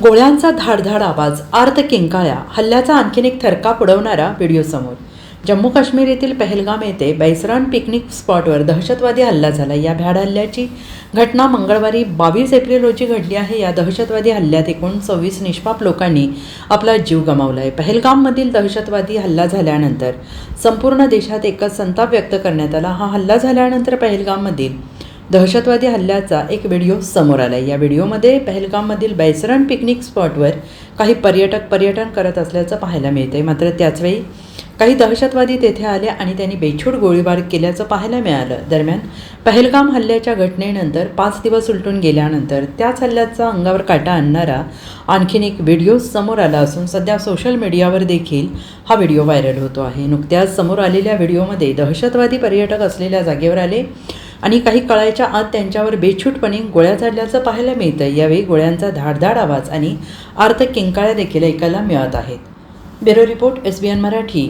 गोळ्यांचा धाडधाड आवाज आर्त किंकाळ्या हल्ल्याचा आणखीन एक थरका पुडवणारा व्हिडिओ समोर. जम्मू काश्मीर येथील पहलगाम येथे बैसरान पिकनिक स्पॉटवर दहशतवादी हल्ला झाला. या भ्याड हल्ल्याची घटना मंगळवारी बावीस एप्रिल रोजी घडली आहे. या दहशतवादी हल्ल्यात एकूण सव्वीस निष्पाप लोकांनी आपला जीव गमावला आहे पहलगाममधील दहशतवादी हल्ला झाल्यानंतर संपूर्ण देशात एकच संताप व्यक्त करण्यात आला. हा हल्ला झाल्यानंतर पहलगाममधील दहशतवादी हल्ल्याचा एक व्हिडिओ समोर आला आहे या व्हिडिओमध्ये पहलगाममधील बैसरण पिकनिक स्पॉटवर काही पर्यटक पर्यटन करत असल्याचं पाहायला मिळतंय. मात्र त्याचवेळी काही दहशतवादी तेथे आले आणि त्यांनी बेछूट गोळीबार केल्याचं पाहायला मिळालं. दरम्यान पहलगाम हल्ल्याच्या घटनेनंतर पाच दिवस उलटून गेल्यानंतर त्याच हल्ल्याचा अंगावर काटा आणणारा आणखीन एक व्हिडिओ समोर आला असून सध्या सोशल मीडियावर देखील हा व्हिडिओ व्हायरल होतो आहे. नुकत्याच समोर आलेल्या व्हिडिओमध्ये दहशतवादी पर्यटक असलेल्या जागेवर आले आणि काही कळायच्या आत त्यांच्यावर बेछूटपणे गोळ्या झाडल्याचं पाहायला मिळतं यावेळी गोळ्यांचा धाडधाड आवाज आणि आर्थ किंकाळ्या देखील ऐकायला मिळत आहेत. Bureau report S B N Marathi.